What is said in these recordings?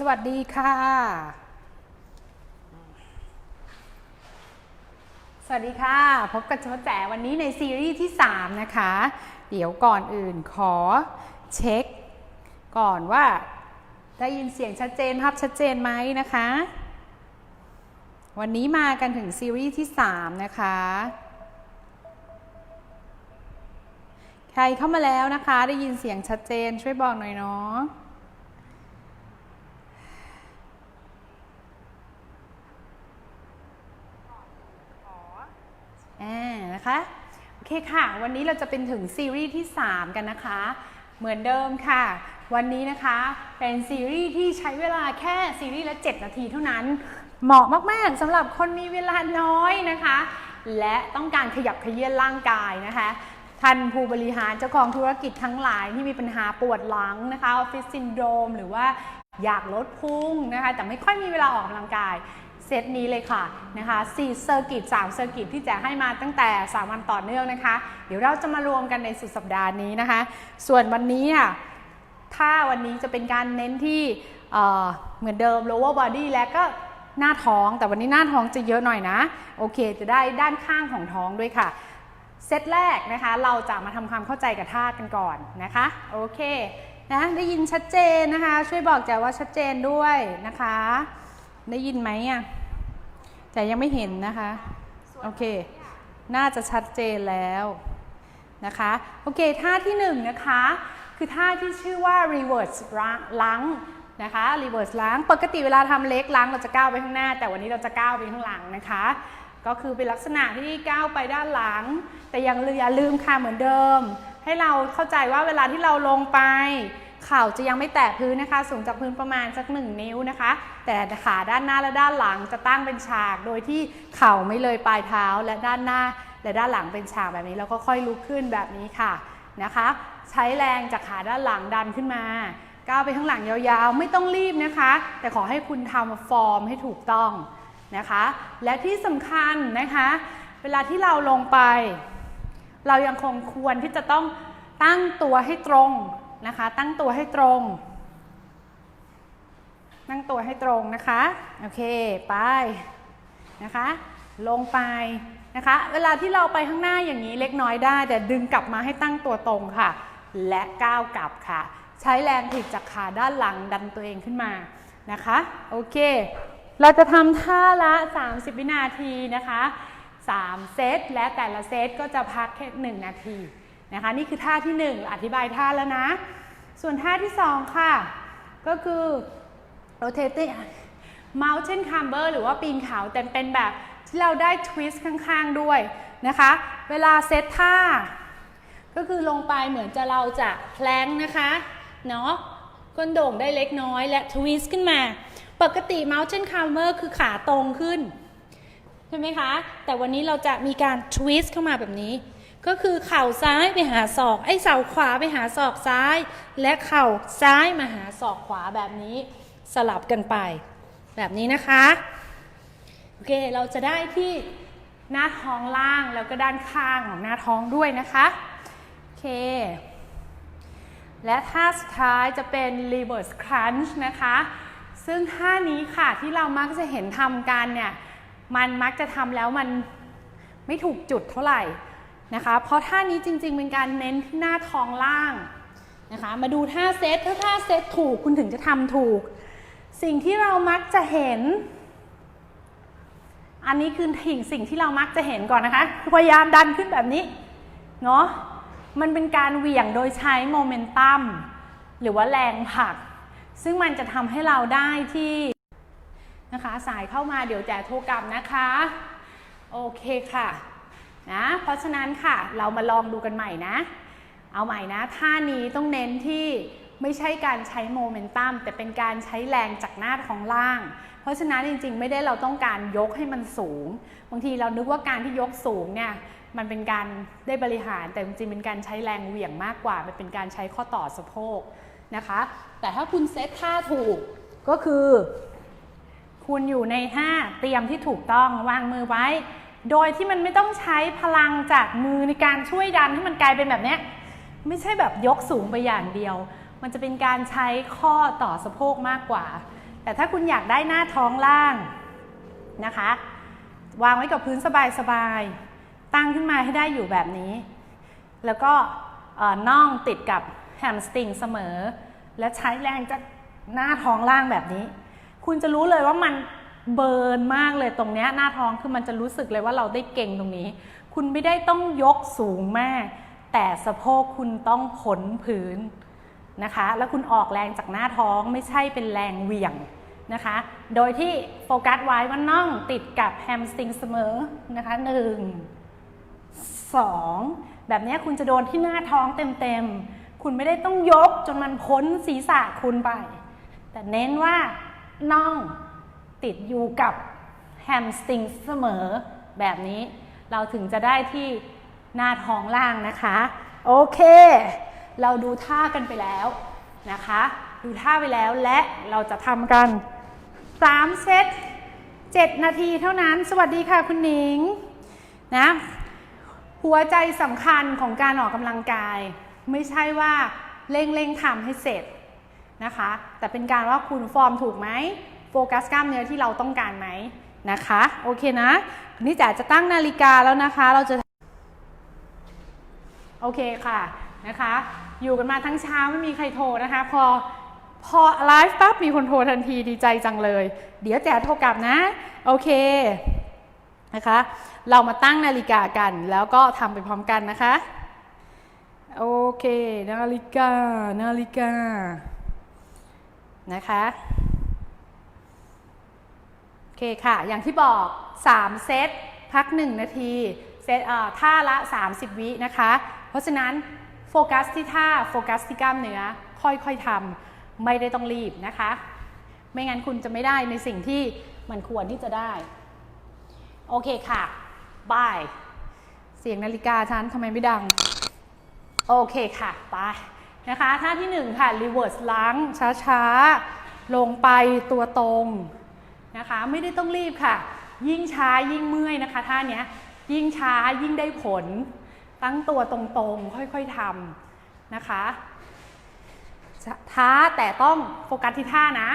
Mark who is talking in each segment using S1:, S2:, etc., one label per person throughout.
S1: สวัสดีค่ะ สวัสดีค่ะ พบกับโจแจ๋วันนี้ในซีรีส์ที่ 3 นะคะ เดี๋ยวก่อนอื่นขอเช็ค ก่อนว่าได้ยินเสียงชัดเจนภาพชัดเจนไหมนะคะ วันนี้มากันถึงซีรีส์ที่ 3 นะคะ ใครเข้ามาแล้วนะคะ ได้ยินเสียงชัดเจนช่วยบอกหน่อยเนาะ อ่า นะคะ โอเคค่ะ วันนี้เราจะเป็นถึงซีรีส์ที่ 3 กันนะคะ เหมือนเดิมค่ะ วันนี้นะคะเป็นซีรีส์ที่ใช้เวลาแค่ซีรีส์ละ 7 นาทีเท่านั้น เหมาะมากๆสำหรับคนมีเวลาน้อยนะคะ และต้องการขยับเขยื้อนร่างกายนะคะท่านผู้บริหารเจ้าของธุรกิจทั้งหลายที่มีปัญหาปวดหลังนะคะออฟฟิศซินโดรมหรือว่าอยากลดพุงนะคะ แต่ไม่ค่อยมีเวลาออกกำลังกาย เซตนี้เลยค่ะนะคะ4เซอร์กิต3เซอร์กิตที่แจกให้มาตั้งแต่ 3 วันต่อเนื่องนะคะ เดี๋ยวเราจะมารวมกันในสุดสัปดาห์นี้นะคะ ส่วนวันนี้อะถ้าวันนี้จะเป็นการเน้นที่เเหมือนเดิม lower body และก็หน้าท้องแต่วันนี้หน้าท้องจะเยอะหน่อยนะ โอเค จะได้ด้านข้างของท้องด้วยค่ะ เซตแรกนะคะ เราจะมาทำความเข้าใจกับธากันก่อนนะคะ โอเคนะได้ยินชัดเจนนะคะ ช่วยบอกแจว่าชัดเจนด้วยนะคะ ได้ยินไหมอะ แต่ยังไม่เห็นนะคะ โอเค น่าจะชัดเจนแล้วนะคะ โอเค ท่าที่หนึ่งนะคะ คือท่าที่ชื่อว่า reverse ล้างนะคะ reverse ล้าง ปกติเวลาทำเล็กล้างเราจะก้าวไปข้างหน้า แต่วันนี้เราจะก้าวไปข้างหลังนะคะ ก็คือเป็นลักษณะที่ก้าวไปด้านหลัง แต่ยังอย่าลืมค่ะเหมือนเดิม ให้เราเข้าใจว่าเวลาที่เราลงไป เข่าจะยังไม่แตะพื้นนะคะ สูงจากพื้นประมาณสักหนึ่งนิ้วนะคะ แต่ขาด้านหน้าและด้านหลังจะตั้งเป็นฉาก โดยที่เข่าไม่เลยปลายเท้าและด้านหน้า และด้านหลังเป็นฉากแบบนี้แล้วก็ค่อยลุกขึ้นแบบนี้ค่ะนะคะ ใช้แรงจากขาด้านหลังดันขึ้นมาก้าวไปข้างหลังยาวๆ ไม่ต้องรีบนะคะ แต่ขอให้คุณทำฟอร์มให้ถูกต้องนะคะ และที่สำคัญนะคะ เวลาที่เราลงไป เรายังคงควรที่จะต้องตั้งตัวให้ตรง นะคะ ตั้งตัวให้ตรง ตั้งตัวให้ตรงนะคะ โอเค ไป นะคะ ลงไปนะคะ เวลาที่เราไปข้างหน้าอย่างนี้เล็กน้อยได้ แต่ดึงกลับมาให้ตั้งตัวตรงค่ะ และก้าวกลับค่ะ ใช้แรงถีบจากขาด้านหลังดันตัวเองขึ้นมานะคะ โอเค เราจะทำท่าละ 30 วินาทีนะคะ 3 เซต และแต่ละเซตก็จะพักแค่ 1 นาที นะคะนี่คือท่าที่ 1 อธิบายท่าแล้วนะ ส่วนท่าที่ 2 ค่ะ ก็คือ rotating mountain climber หรือว่าปีนเขาแต่เป็นแบบที่เราได้ twist ข้างๆด้วยนะคะ เวลาเซตท่า ก็คือลงไปเหมือนจะเราจะแพลงนะคะเนาะก้นโด่งได้เล็กน้อยและ twist ขึ้นมา ปกติ mountain climber คือขาตรงขึ้น ใช่ไหมคะ แต่วันนี้เราจะมีการ twist เข้ามาแบบนี้ ก็คือเข่าซ้ายไปหาศอกไอ้เสาขวาไปหาศอกซ้าย และเข่าซ้ายมาหาศอกขวาแบบนี้สลับกันไป แบบนี้นะคะโอเคเราจะได้ที่หน้าท้องล่างแล้วก็ด้านข้างของหน้าท้องด้วยนะคะโอเค และท่าสุดท้ายจะเป็น reverse crunch นะคะ ซึ่งท่านี้ค่ะที่เรามักจะเห็นทำกันเนี่ยมันมักจะทำแล้วมันไม่ถูกจุดเท่าไหร่ นะคะ เพราะท่านี้จริงๆเป็นการเน้นที่หน้าท้องล่างนะคะ มาดูท่าเซตถ้าท่าเซตถูกคุณถึงจะทำถูก สิ่งที่เรามักจะเห็น อันนี้คือสิ่งสิ่งที่เรามักจะเห็นก่อนนะคะพยายามดันขึ้นแบบนี้เนาะมันเป็นการเหวี่ยงโดยใช้โมเมนตัมหรือว่าแรงผลัก ซึ่งมันจะทำให้เราได้ที่นะคะ สายเข้ามาเดี๋ยวแจกโทรกลับนะคะ โอเคค่ะ นะเพราะฉะนั้นค่ะเรามาลองดูกันใหม่นะ เอาใหม่นะ ท่านี้ต้องเน้นที่ไม่ใช่การใช้โมเมนตัมแต่เป็นการใช้แรงจากหน้าท้องล่าง เพราะฉะนั้นจริงๆ ไม่ได้เราต้องการยกให้มันสูง บางทีเรานึกว่าการที่ยกสูงเนี่ยมันเป็นการได้บริหารแต่จริงๆเป็นการใช้แรงเหวี่ยงมากกว่า มันเป็นการใช้ข้อต่อสะโพกนะคะ แต่ถ้าคุณเซตท่าถูกก็คือ คุณอยู่ในท่าเตรียมที่ถูกต้องวางมือไว้ โดยที่มันไม่ต้องใช้พลังจากมือในการช่วยดันให้มันกลายเป็นแบบนี้ไม่ใช่แบบยกสูงไปอย่างเดียว มันจะเป็นการใช้ข้อต่อสะโพกมากกว่า แต่ถ้าคุณอยากได้หน้าท้องล่างนะคะ วางไว้กับพื้นสบายๆ ตั้งขึ้นมาให้ได้อยู่แบบนี้ แล้วก็น่องติดกับแฮมสตริงเสมอ และใช้แรงจากหน้าท้องล่างแบบนี้ คุณจะรู้เลยว่ามัน เบิร์นมากเลยตรงนี้หน้าท้องคือมันจะรู้สึกเลยว่าเราได้เก่งตรงนี้ คุณไม่ได้ต้องยกสูงมาก แต่สะโพกคุณต้องผลพื้นนะคะ แล้วคุณออกแรงจากหน้าท้องไม่ใช่เป็นแรงเหวี่ยงนะคะ โดยที่โฟกัสไว้ว่าน่องติดกับแฮมสตริงเสมอนะคะหนึ่งสองแบบนี้คุณจะโดนที่หน้าท้องเต็มๆ คุณไม่ได้ต้องยกจนมันพ้นศีรษะคุณไป แต่เน้นว่าน่อง ติดอยู่กับแฮมสตริงเสมอแบบนี้ เราถึงจะได้ที่หน้าท้องล่างนะคะ โอเค เราดูท่ากันไปแล้วนะคะ ดูท่าไปแล้วและเราจะทำกัน 3 เซต 7 นาทีเท่านั้น สวัสดีค่ะคุณหนิงนะหัวใจสำคัญของการออกกำลังกาย ไม่ใช่ว่าเร่งเร่งๆทำให้เสร็จนะคะ แต่เป็นการว่าคุณฟอร์มถูกไหมโฟกัสกล้ามเนื้อที่เราต้องการไหมนะคะโอเคนะนี่จ๋าจะตั้งนาฬิกาแล้วนะคะ เราจะโอเคค่ะนะคะ อยู่กันมาทั้งเช้าไม่มีใครโทรนะคะ พอพอไลฟ์ปั๊บมีคนโทรทันทีดีใจจังเลย เดี๋ยวแจ๋โทรกลับนะโอเคนะคะ เรามาตั้งนาฬิกากัน แล้วก็ทำไปพร้อมกันนะคะโอเค นาฬิกา นาฬิกา นะคะ เคค่ะ อย่างที่บอก 3 เซต พัก 1 นาที เซตท่าละ 30 วินะคะ เพราะฉะนั้นโฟกัสที่ท่า โฟกัสที่กล้ามเนื้อ ค่อยๆทำไม่ได้ต้องรีบนะคะ ไม่งั้นคุณจะไม่ได้ในสิ่งที่มันควรที่จะได้ โอเคค่ะบาย เสียงนาฬิกาฉันทำไมไม่ดัง โอเคค่ะ ไปนะคะ ท่าที่หนึ่งค่ะ reverse ล้างช้าๆ ลงไปตัวตรง นะคะ ไม่ได้ต้องรีบค่ะ ยิ่งช้ายิ่งเมื่อยนะคะท่าเนี้ยยิ่งช้ายิ่งได้ผล ตั้งตัวตรงๆ ค่อยๆทำนะคะท้าแต่ต้องโฟกัสที่ท่านะ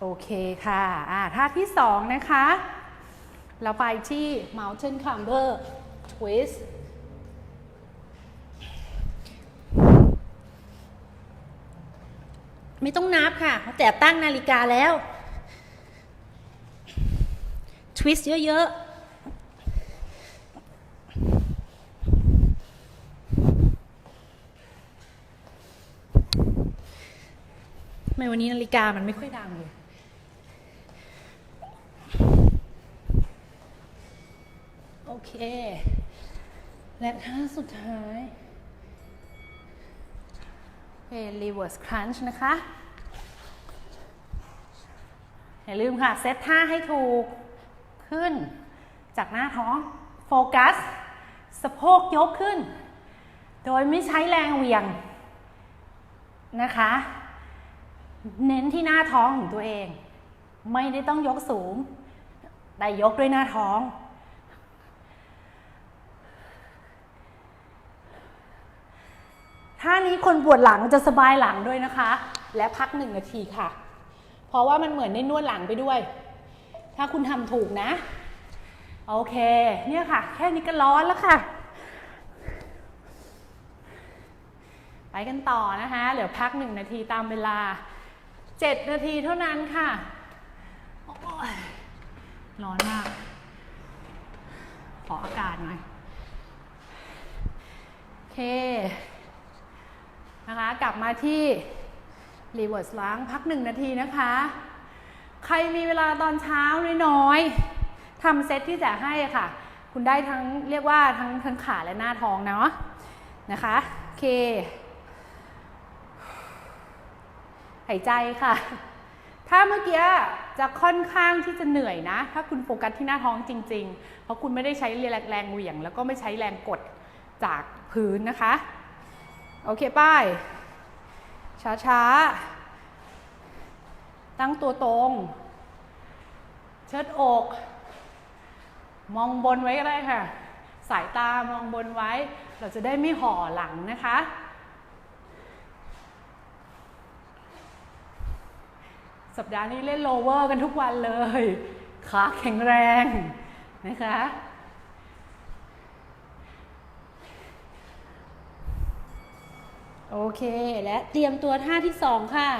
S1: โอเคค่ะอ่าท่าที่สองนะคะ เราไปที่ mountain climber twist ไม่ต้องนับค่ะแต่ตั้งนาฬิกาแล้ว twist เยอะๆทำไมวันนี้นาฬิกามันไม่ค่อยดังเลยโอเค และท่าสุดท้าย เป็น reverse crunch นะคะ อย่าลืมค่ะ เซตท่าให้ถูก ขึ้น จากหน้าท้อง โฟกัส สะโพกยกขึ้น โดยไม่ใช้แรงเหวี่ยงนะคะ เน้นที่หน้าท้องของตัวเอง ไม่ได้ต้องยกสูง แต่ยกด้วยหน้าท้อง ท่านี้คนปวดหลังจะสบายหลังด้วยนะคะ และพักหนึ่งนาทีค่ะ เพราะว่ามันเหมือนได้นวดหลังไปด้วย ถ้าคุณทำถูกนะ โอเค เนี่ยค่ะ แค่นี้ก็ร้อนแล้วค่ะ ไปกันต่อนะคะเหลือพักหนึ่งนาทีตามเวลา7นาทีเท่านั้นค่ะร้อนมาก ขออากาศหน่อย โอเค นะคะ กลับมาที่ reverse ล้างพักหนึ่งนาทีนะคะ ใครมีเวลาตอนเช้าน้อยๆทำเซตที่จะให้ค่ะ คุณได้ทั้งเรียกว่าทั้งทั้งขาและหน้าท้องเนาะนะคะโอเคหายใจค่ะ ถ้าเมื่อกี้จะค่อนข้างที่จะเหนื่อยนะ ถ้าคุณโฟกัสที่หน้าท้องจริง ๆ เพราะคุณไม่ได้ใช้แรงแรงเหวี่ยง แล้วก็ไม่ใช้แรงกดจากพื้นนะคะ โอเคป้ายช้าๆ ตั้งตัวตรง เชิดอก มองบนไว้ก็ได้ค่ะ สายตามองบนไว้ เราจะได้ไม่ห่อหลังนะคะ สัปดาห์นี้เล่นโลเวอร์กันทุกวันเลย ขาแข็งแรงนะคะ โอเค และเตรียมตัวท่าที่สองค่ะ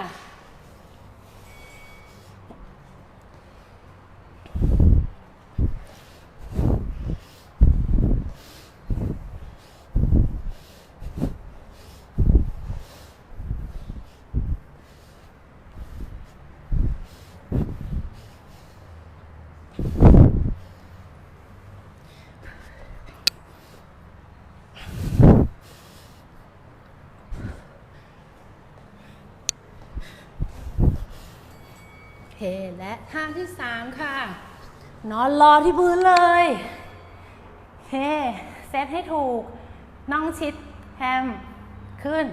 S1: และท่าที่สามค่ะ นอนรอที่พื้นเลยโอเค เซตให้ถูกน่องชิดแฮมขึ้น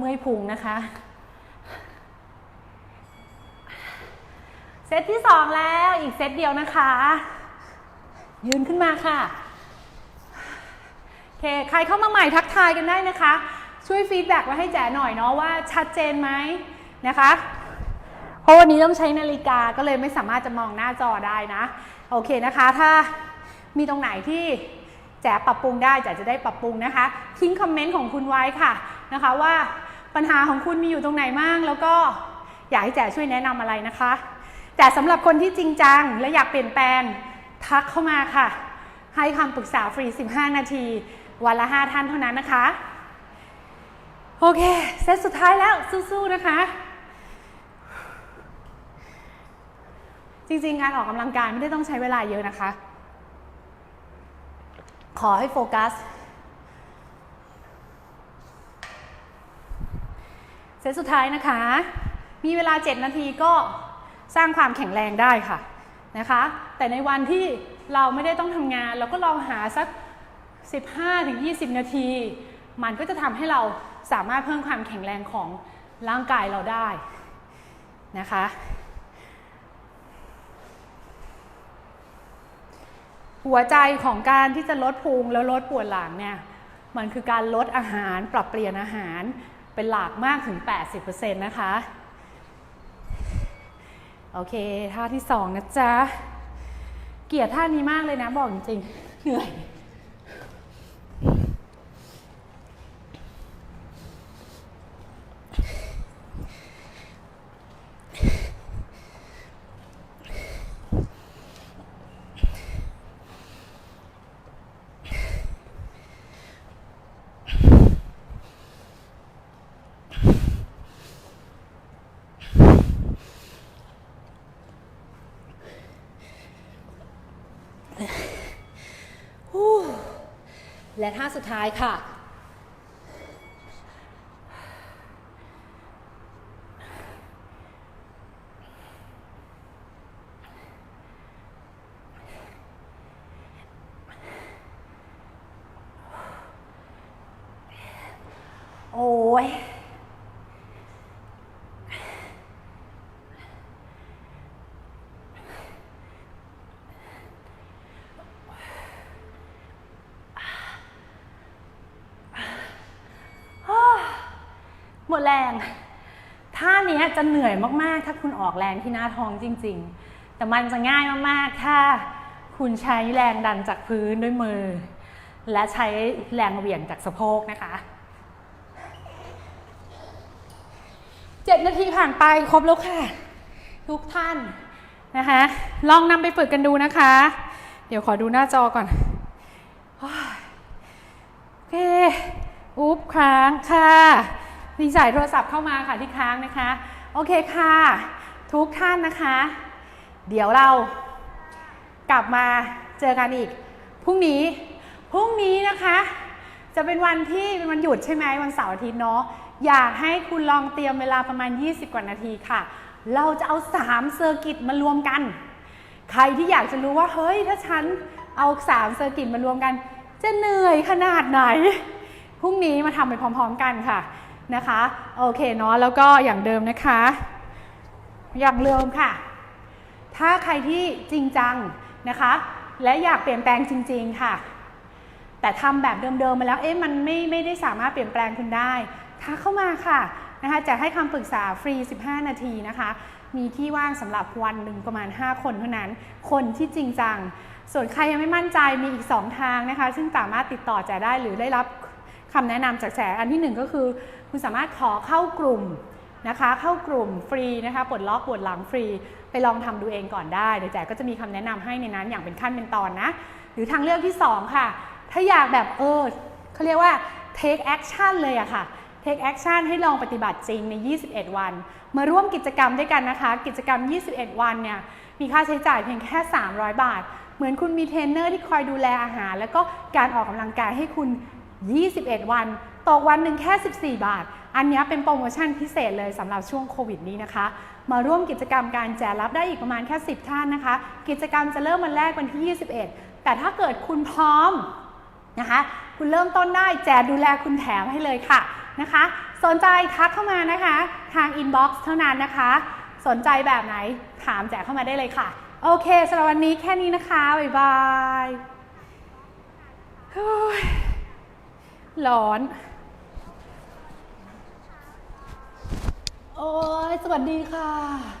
S1: โอ้ยเมื่อยพุงนะคะ เซตที่สองแล้วอีกเซตเดียวนะคะ ยืนขึ้นมาค่ะโอเคใครเข้ามาใหม่ทักทายกันได้นะคะ ช่วยฟีดแบ็กมาให้แจ๋หน่อยเนาะว่าชัดเจนไหมนะคะ เพราะวันนี้ต้องใช้นาฬิกาก็เลยไม่สามารถจะมองหน้าจอได้นะ โอเคนะคะ ถ้ามีตรงไหนที่แจ๋ปรับปรุงได้แจ๋จะได้ปรับปรุงนะคะ ทิ้งคอมเมนต์ของคุณไว้ค่ะนะคะว่า ปัญหาของคุณมีอยู่ตรงไหนบ้าง แล้วก็อยากให้แจ๋ช่วยแนะนำอะไรนะคะ แต่สำหรับคนที่จริงจังและอยากเปลี่ยนแปลงทักเข้ามาค่ะ ให้คำปรึกษาฟรี 15 นาที วันละ 5 ท่านเท่านั้นนะคะ โอเค เซตสุดท้ายแล้วสู้ๆนะคะ จริงๆ งานออกกำลังกายไม่ได้ต้องใช้เวลาเยอะนะคะ ขอให้โฟกัส เซตสุดท้ายนะคะ มีเวลา 7 นาทีก็สร้างความแข็งแรงได้ค่ะนะคะ แต่ในวันที่เราไม่ได้ต้องทำงาน เราก็ลองหาสัก 15-20 นาที มันก็จะทำให้เราสามารถเพิ่มความแข็งแรงของร่างกายเราได้นะคะ หัวใจของการที่จะลดพุงแล้วลดปวดหลังเนี่ย มันคือการลดอาหารปรับเปลี่ยนอาหาร เป็นหลักมากถึง 80%นะคะ โอเค ท่าที่สองนะจ๊ะ เกลียดท่านี้มากเลยนะ บอกจริงๆเหนื่อย และท่าสุดท้ายค่ะ โอ้ย หมดแรงท่านี้จะเหนื่อยมากๆ ถ้าคุณออกแรงที่หน้าท้องจริง ๆ แต่มันจะง่ายมากๆ ถ้าคุณใช้แรงดันจากพื้นด้วยมือ และใช้แรงเหวี่ยงจากสะโพกนะคะเจ็ดนาทีผ่านไปครบแล้วค่ะ ทุกท่านนะคะ ลองนำไปฝึกกันดูนะคะ เดี๋ยวขอดูหน้าจอก่อนโอเคอุ๊บค้างค่ะ มีสายโทรศัพท์เข้ามาค่ะที่ค้างนะคะ โอเคค่ะ ทุกท่านนะคะ เดี๋ยวเรากลับมาเจอกันอีกพรุ่งนี้พรุ่งนี้นะคะ จะเป็นวันที่เป็นวันหยุดใช่ไหมวันเสาร์อาทิตย์เนาะอยากให้คุณลองเตรียมเวลาประมาณ 20 กว่านาทีค่ะ เราจะเอา3เซอร์กิตมารวมกัน ใครที่อยากจะรู้ว่าเฮ้ยถ้าฉันเอา3เซอร์กิตมารวมกัน จะเหนื่อยขนาดไหนพรุ่งนี้มาทำไปพร้อม ๆ กันค่ะ นะคะโอเคเนาะแล้วก็อย่างเดิมนะคะ อย่างเดิมค่ะ ถ้าใครที่จริงจังนะคะ และอยากเปลี่ยนแปลงจริง ๆค่ะ แต่ทำแบบเดิมๆมาแล้วเอ๊ะมันไม่ไม่ได้สามารถเปลี่ยนแปลงคุณได้ทักเข้ามาค่ะนะคะจะให้คำปรึกษาฟรี 15 นาทีนะคะ มีที่ว่างสำหรับวันหนึ่งประมาณ 5 คนเท่านั้น คนที่จริงจัง ส่วนใครยังไม่มั่นใจมีอีก 2 ทางนะคะ ซึ่งสามารถติดต่อแจได้หรือได้รับ คำแนะนำจากแจอันที่ 1 ก็คือ คุณสามารถขอเข้ากลุ่มนะคะ เข้ากลุ่มฟรีนะคะปลดล็อกปวดหลังฟรี ไปลองทำดูเองก่อนได้เดี๋ยวแจก็จะมีคำแนะนำให้ในนั้นอย่างเป็นขั้นเป็นตอนนะ หรือทางเลือกที่ 2 ค่ะ ถ้าอยากแบบเออเขาเรียกว่า take action เลยอะค่ะ take action ให้ลองปฏิบัติจริงใน 21 วัน มาร่วมกิจกรรมด้วยกันนะคะ กิจกรรม 21 วันเนี่ยมีค่าใช้จ่ายเพียงแค่ 300 บาท เหมือนคุณมีเทรนเนอร์ที่คอยดูแลอาหาร แล้วก็การออกกำลังกายให้คุณ 21 วันต่อวันหนึ่งแค่ 14 บาท อันนี้เป็นโปรโมชั่นพิเศษเลยสำหรับช่วงโควิดนี้นะคะ มาร่วมกิจกรรมการแจกรับได้อีกประมาณแค่ 10 ท่านนะคะ กิจกรรมจะเริ่มวันแรกวันที่ 21 แต่ถ้าเกิดคุณพร้อมนะคะ คุณเริ่มต้นได้แจกดูแลคุณแถมให้เลยค่ะนะคะ สนใจทักเข้ามานะคะ ทางอินบ็อกซ์เท่านั้นนะคะ สนใจแบบไหนถามแจกเข้ามาได้เลยค่ะ โอเคสำหรับวันนี้แค่นี้นะคะ บ๊ายบาย ร้อน โอ้ยสวัสดีค่ะ